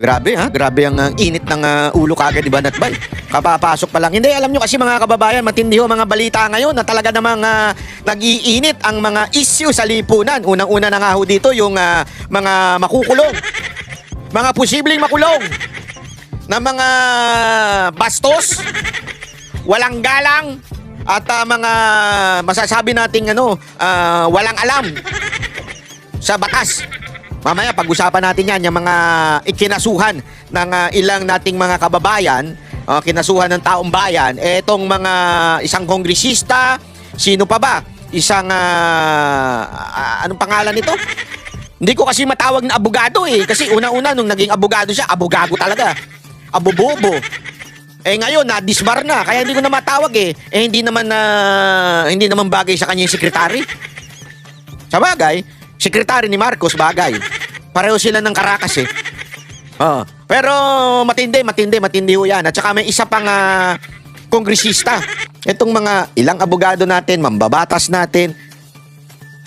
Grabe ha, grabe ang ah, init ng ah, ulo kagad, di ba, Natbay? Kapapasok pa lang. Hindi, alam nyo kasi mga kababayan, matindi ho mga balita ngayon na talaga namang ah, nag-iinit ang mga issue sa lipunan. Unang-una na nga ho dito yung ah, mga makukulong. Mga posibleng makulong na mga bastos, walang galang, at ah, mga masasabi nating ano, ah, walang alam sa batas. Mamaya pag-usapan natin yan, yung mga ikinasuhan ng ah, ilang nating mga kababayan, ah, kinasuhan ng taong bayan, etong mga isang kongresista, sino pa ba? Isang, ah, ah, anong pangalan nito? Hindi ko kasi matawag na abogado eh. Kasi una-una nung naging abogado siya, abogado talaga. Abobobo. Eh ngayon, na-disbar na. Kaya hindi ko na matawag eh. Eh hindi naman na hindi naman bagay sa kanya yung sekretary. Sa bagay, sekretary ni Marcos bagay. Pareho sila ng karakas eh. Oo. Pero matindi, matindi, matindi ho yan. At saka may isa pang ah, kongresista. Itong mga ilang abogado natin, mambabatas natin,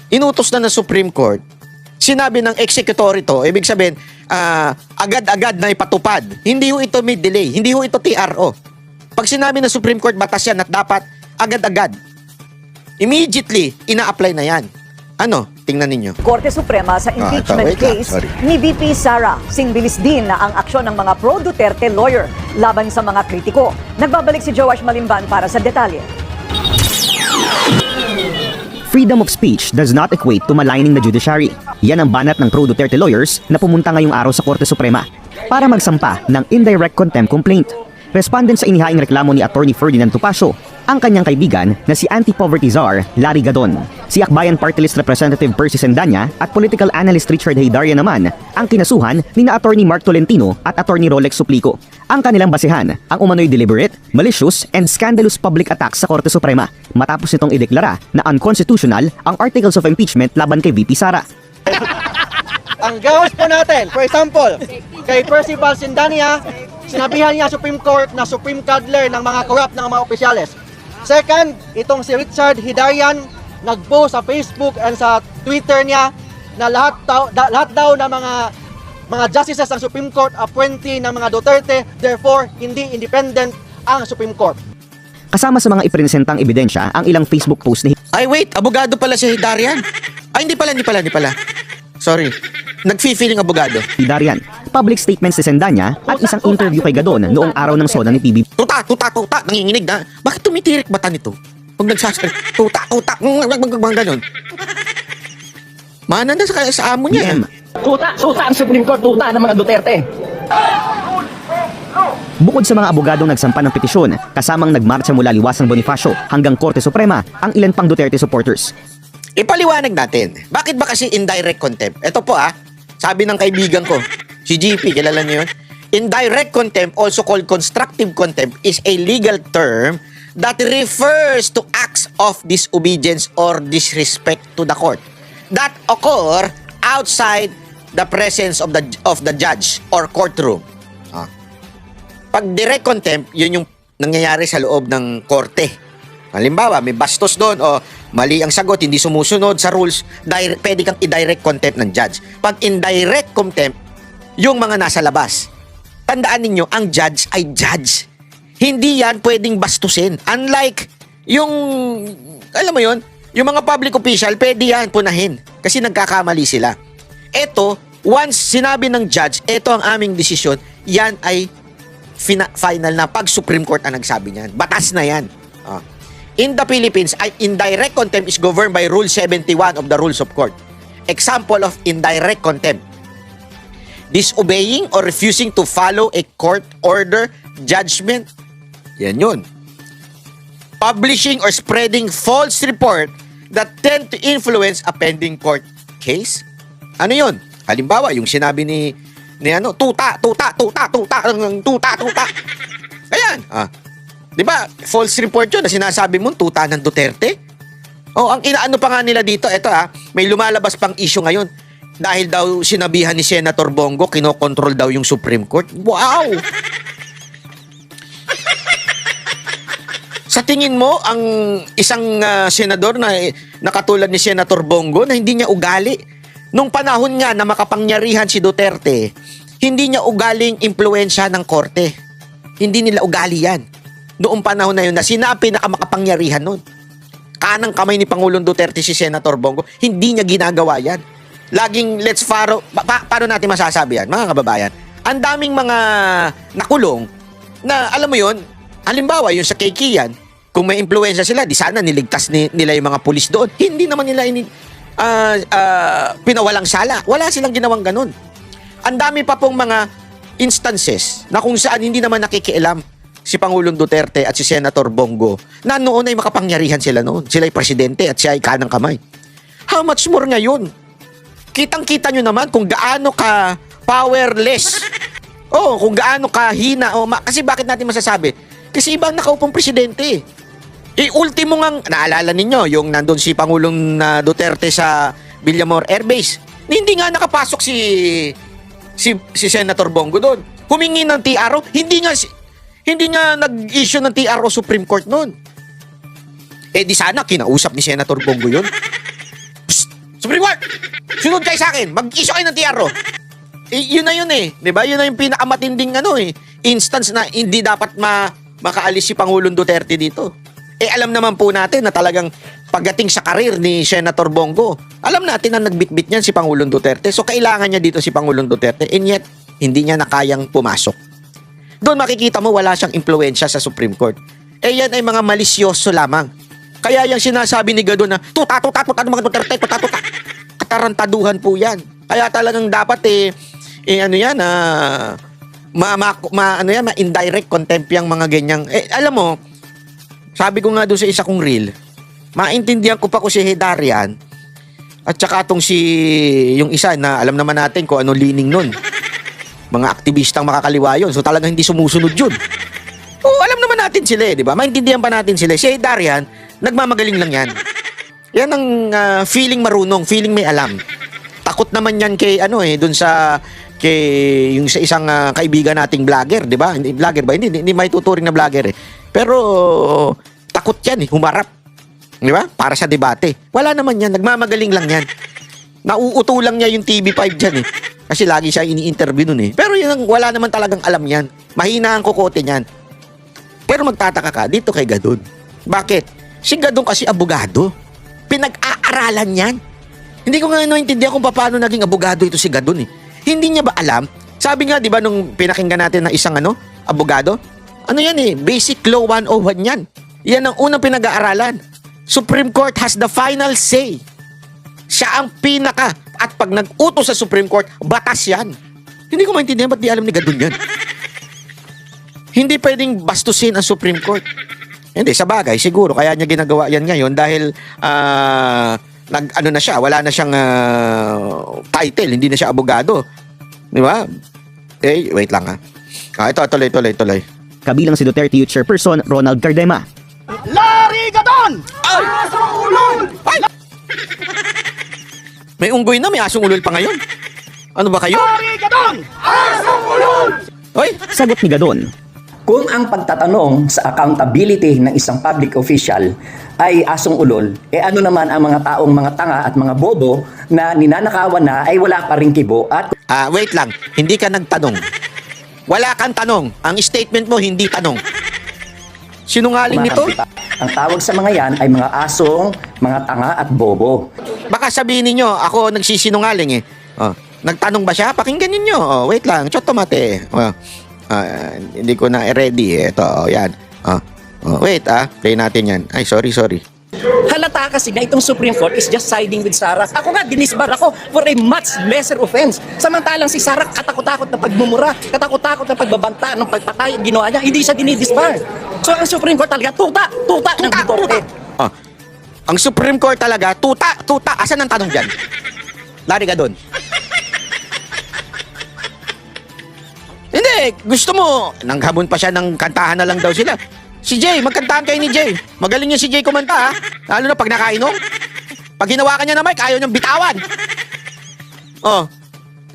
inutos na ng Supreme Court. Sinabi ng executory to, ibig sabihin, ah, agad-agad na ipatupad. Hindi ho ito may delay, hindi ho ito TRO. Pag sinabi ng Supreme Court, batas yan at dapat agad-agad. Immediately, ina-apply na yan. Ano? Tingnan ninyo. Korte Suprema sa Ah, ito, impeachment wait lang, case sorry. ni VP Sara. Singbilis din na ang aksyon ng mga pro-Duterte lawyer laban sa mga kritiko. Nagbabalik si Joash Malimban para sa detalye. Freedom of speech does not equate to maligning the judiciary. Yan ang banat ng pro-Duterte lawyers na pumunta ngayong araw sa Korte Suprema para magsampa ng indirect contempt complaint. Respondent sa inihaing reklamo ni Attorney Ferdinand Tupacio, ang kanyang kaibigan na si anti-poverty czar Larry Gadon. Si Akbayan Party List Representative Percy Sendanya at political analyst Richard Haydaria naman ang kinasuhan ni na Attorney Mark Tolentino at Attorney Rolex Suplico. Ang kanilang basehan, ang umano'y deliberate, malicious, and scandalous public attacks sa Korte Suprema matapos nitong ideklara na unconstitutional ang articles of impeachment laban kay VP Sara. Ang ghost po natin, for example, kay Percival Sindania, sinabihan niya Supreme Court na Supreme Cuddler ng mga corrupt ng mga opisyales. Second, itong si Richard Hidarian, nag-post sa Facebook and sa Twitter niya na lahat, daw- da, lahat daw ng mga mga justices ng Supreme Court appointee ng mga Duterte, therefore, hindi independent ang Supreme Court. Kasama sa mga ipresentang ebidensya ang ilang Facebook post ni Ay, wait. Abogado pala si Hidarian. Ay, hindi pala, hindi pala, hindi pala. Sorry. Nag-feeling abogado. Hidarian, public statements ni Sendanya at isang interview kay Gadon noong araw ng SONA ni PBB. Tuta, tuta, tuta. Nanginginig na. Bakit tumitirik mata nito? Pag nagsasalita, tuta, tuta, mga ganun. Mana na sa, sa amo niya. BM. Tuta, tuta ang Supreme Court, tuta ng mga Duterte. Bukod sa mga abogadong nagsampa ng petisyon, kasamang nagmarcha mula Liwasang Bonifacio hanggang Korte Suprema ang ilan pang Duterte supporters. Ipaliwanag natin. Bakit ba kasi indirect contempt? Ito po ah, sabi ng kaibigan ko, si GP, kilala niyo yun? Indirect contempt, also called constructive contempt, is a legal term that refers to acts of disobedience or disrespect to the court that occur outside the presence of the of the judge or courtroom. Ah. Pag direct contempt, yun yung nangyayari sa loob ng korte. Halimbawa, may bastos doon o mali ang sagot, hindi sumusunod sa rules, direct, pwede kang i-direct contempt ng judge. Pag indirect contempt, yung mga nasa labas. Tandaan ninyo, ang judge ay judge. Hindi yan pwedeng bastusin. Unlike yung, alam mo yon yung mga public official, pwede yan punahin. Kasi nagkakamali sila. Eto, once sinabi ng judge, eto ang aming desisyon, yan ay fina- final na pag Supreme Court ang nagsabi niyan. Batas na yan. Ah. In the Philippines, indirect contempt is governed by Rule 71 of the Rules of Court. Example of indirect contempt. Disobeying or refusing to follow a court order, judgment. Yan yun. Publishing or spreading false report that tend to influence a pending court case. Ano yun? Halimbawa, yung sinabi ni ni ano, tuta, tuta, tuta, tuta, tuta, tuta. Ayan. Ah. 'Di ba? False report 'yun na sinasabi mo tuta ng Duterte. Oh, ang inaano pa nga nila dito, eto ah, may lumalabas pang issue ngayon. Dahil daw sinabihan ni Senator Bongo, kinokontrol daw yung Supreme Court. Wow! Sa tingin mo, ang isang ah, senador na eh, nakatulad ni Senator Bongo na hindi niya ugali, nung panahon nga na makapangyarihan si Duterte, Hindi niya ugaling impluensya ng korte. Hindi nila ugali yan. Noong panahon na yun na sina pinakamakapangyarihan nun. Kanang kamay ni Pangulong Duterte si Senator Bongo, hindi niya ginagawa yan. Laging let's follow, pa- pa- paano natin masasabi yan, mga kababayan? Ang daming mga nakulong na alam mo yon halimbawa yung sa Kekian, kung may impluensya sila, di sana niligtas ni, nila yung mga pulis doon. Hindi naman nila ini, ah, ah, pinawalang sala. Wala silang ginawang ganun. Ang dami pa pong mga instances na kung saan hindi naman nakikialam si Pangulong Duterte at si Senator Bongo na noon ay makapangyarihan sila noon. Sila ay presidente at siya ay kanang kamay. How much more ngayon? Kitang-kita nyo naman kung gaano ka powerless. Oh, kung gaano ka hina. Oh, ma- kasi bakit natin masasabi? Kasi ibang nakaupong presidente. Eh, ultimo ngang, naalala ninyo, yung nandun si Pangulong na Duterte sa Villamor Air Base. Hindi nga nakapasok si si, si Senator Bongo doon. Humingi ng TRO, hindi nga si- hindi nga nag-issue ng TRO Supreme Court noon. Eh di sana kinausap ni Senator Bongo yun. Supreme Court! Sunod kayo sa akin, mag-issue kayo ng TRO. Eh, yun na yun eh. ba? Yun na yung pinakamatinding ano eh. Instance na hindi dapat ma makaalis si Pangulong Duterte dito. Eh alam naman po natin na talagang pagdating sa karir ni Senator Bongo, alam natin na nagbitbit niyan si Pangulong Duterte. So kailangan niya dito si Pangulong Duterte and yet hindi niya na kayang pumasok. Doon makikita mo wala siyang impluensya sa Supreme Court. Eh yan ay mga malisyoso lamang. Kaya yung sinasabi ni Gado na tuta tuta tuta ng mga Duterte tuta tuta. Katarantaduhan po yan. Kaya talagang dapat eh, eh ano yan ah ma, ma, ma- ano yan ma indirect contempt yung mga ganyang eh alam mo sabi ko nga doon sa isa kong reel maintindihan ko pa ko si Hedarian at saka tong si yung isa na alam naman natin kung ano leaning nun mga aktivistang makakaliwa yun. So talagang hindi sumusunod yun. Oo, alam naman natin sila eh, di ba? Maintindihan pa natin sila. Si Darian, nagmamagaling lang yan. Yan ang ah, feeling marunong, feeling may alam. Takot naman yan kay ano eh, dun sa kay yung sa isang ah, kaibigan nating vlogger, di ba? Hindi vlogger ba? Hindi, hindi, hindi may tuturing na vlogger eh. Pero takot yan eh, humarap. Di ba? Para sa debate. Wala naman yan, nagmamagaling lang yan. Nauuto lang niya yung TV5 dyan eh. Kasi lagi siya ini-interview nun eh. Pero yun ang wala naman talagang alam yan. Mahina ang kukote niyan. Pero magtataka ka dito kay Gadon. Bakit? Si Gadon kasi abogado. Pinag-aaralan yan. Hindi ko nga naintindihan kung paano naging abogado ito si Gadon eh. Hindi niya ba alam? Sabi nga, di ba, nung pinakinggan natin ng isang ano, abogado? Ano yan eh? Basic Law 101 yan. Yan ang unang pinag-aaralan. Supreme Court has the final say. Siya ang pinaka. At pag nag-utos sa Supreme Court, batas yan. Hindi ko maintindihan ba't di alam ni Gadon yan. Hindi pwedeng bastusin ang Supreme Court. Hindi, sa bagay, siguro. Kaya niya ginagawa yan ngayon dahil ah, nag, ano na siya, wala na siyang ah, title, hindi na siya abogado. Di ba? Eh, wait lang ha. Ah, ito, tuloy, tuloy, tuloy. Kabilang si Duterte Youth Chairperson Ronald Cardema. Ay! May unggoy na, may asong ulol pa ngayon. Ano ba kayo? Hoy, Sagot ni Gadon, Kung ang pagtatanong sa accountability ng isang public official ay asong ulol, eh ano naman ang mga taong mga tanga at mga bobo na ninanakawan na ay wala pa rin kibo at ah, wait lang. Hindi ka nagtanong. Wala kang tanong. Ang statement mo, hindi tanong. Sinungaling nito? Ang tawag sa mga yan ay mga asong, mga tanga at bobo. Baka sabihin ninyo, ako nagsisinungaling eh. Oh, nagtanong ba siya? Pakinggan ninyo. Oh, wait lang, chot tomate. Oh, ah, hindi ko na ready eh. Ito, oh, yan. Oh, oh, wait ah, play natin yan. Ay, sorry, sorry. Halata kasi na itong Supreme Court is just siding with Sarah. Ako nga, dinisbar ako for a much lesser offense. Samantalang si Sarah, katakot-takot na pagmumura, katakot-takot na pagbabanta, ng pagpatay, ginawa niya, hindi siya dinidisbar. So ang Supreme Court talaga, tuta, tuta, ng Tuta, Duterte. tuta. Oh, ang Supreme Court talaga, tuta, tuta. Asan ang tanong dyan? Lari ka doon. Hindi, gusto mo. Nanghabon pa siya ng kantahan na lang daw sila. Si Jay, magkantahan kayo ni Jay. Magaling niya si Jay kumanta ha. Lalo na pag nakainom. Pag hinawakan niya na mic, ayaw niyang bitawan. Oh,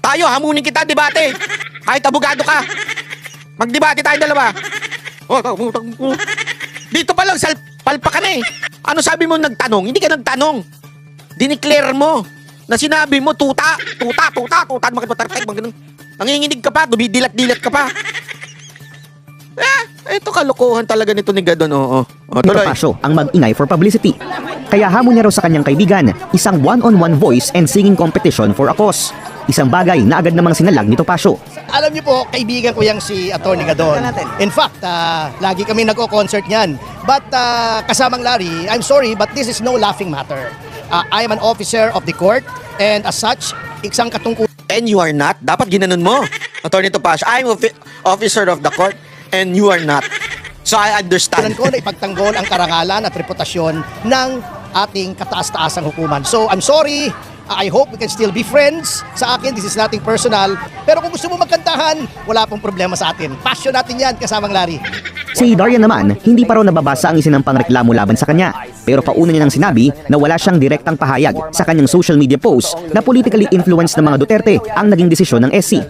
tayo, hamunin kita, debate. Kahit abogado ka. Magdebate tayo dalawa. Oh, oh, oh, oh. Dito pa lang, sal palpa ka na eh. Ano sabi mo nagtanong? Hindi ka nagtanong. Dineclare mo na sinabi mo tuta, tuta, tuta, tuta, mga ganun. Nanginginig ka pa, dumidilat-dilat ka pa. Ah, ito kalokohan talaga nito ni Gadon, oo. O, Nito tuloy. Pasio ang mag-ingay for publicity. Kaya hamon niya raw sa kanyang kaibigan, isang one-on-one voice and singing competition for a cause. Isang bagay na agad namang sinalag nito Pasio. Alam niyo po, kaibigan ko yang si Atty. Gadon. In fact, ah, lagi kami nagko-concert niyan. But ah, kasamang Larry, I'm sorry but this is no laughing matter. Ah, I am an officer of the court and as such, isang katungkulan And you are not. Dapat ginanon mo. Attorney Topacio, I'm offi- officer of the court and you are not. So I understand. ko na ipagtanggol ang karangalan at reputasyon ng ating kataas-taasang hukuman. So, I'm sorry. I hope we can still be friends. Sa akin, this is nothing personal. Pero kung gusto mo magkantahan, wala pong problema sa atin. Passion natin yan, kasamang Larry. Si Darian naman, hindi pa raw nababasa ang isinampang reklamo laban sa kanya. Pero pauna niya nang sinabi na wala siyang direktang pahayag sa kanyang social media post na politically influenced ng mga Duterte ang naging desisyon ng SC.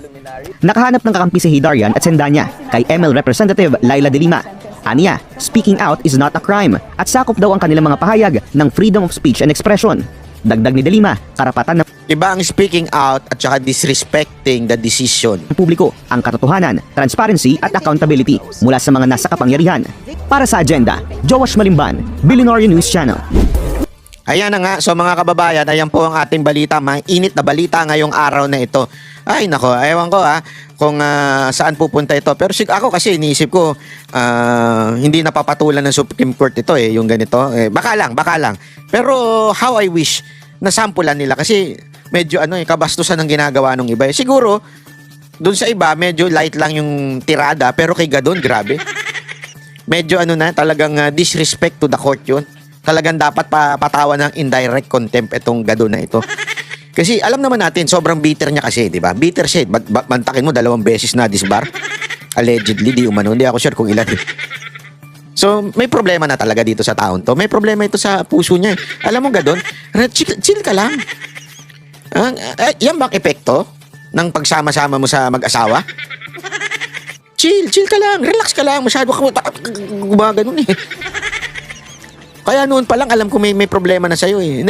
Nakahanap ng kakampi si Hidarian at Sendanya kay ML Representative Laila De Lima. Aniya, speaking out is not a crime at sakop daw ang kanilang mga pahayag ng freedom of speech and expression. Dagdag ni De Lima, karapatan ng Iba ang speaking out at saka disrespecting the decision. publiko ang katotohanan, transparency at accountability mula sa mga nasa kapangyarihan. Para sa agenda, Joash Malimban, Billionaire News Channel. Ayan na nga, so mga kababayan, ayan po ang ating balita, mga init na balita ngayong araw na ito. Ay nako, ewan ko ha, kung ah, saan pupunta ito. Pero sig- ako kasi iniisip ko, ah, hindi napapatulan ng Supreme Court ito eh, yung ganito. Eh, baka lang, baka lang. Pero how I wish na sampulan nila kasi medyo ano eh, kabastusan ng ginagawa ng iba. Eh, siguro, doon sa iba, medyo light lang yung tirada, pero kay Gadon, grabe medyo ano na, talagang uh, disrespect to the court yun. Talagang dapat pa patawan ng indirect contempt itong gado na ito. Kasi alam naman natin, sobrang bitter niya kasi, di ba? Bitter siya. eh. Ba- ba- mantakin mo, dalawang beses na disbar. Allegedly, di umano. Hindi ako sure kung ilan. So, may problema na talaga dito sa taon to. May problema ito sa puso niya. eh. Alam mo, gadon, re- chill, chill ka lang. Ah, eh, yan bang epekto ng pagsama-sama mo sa mag-asawa? Chill, chill ka lang, relax ka lang, masyado ka gumagano eh. Kaya noon pa lang alam ko may may problema na sa'yo eh.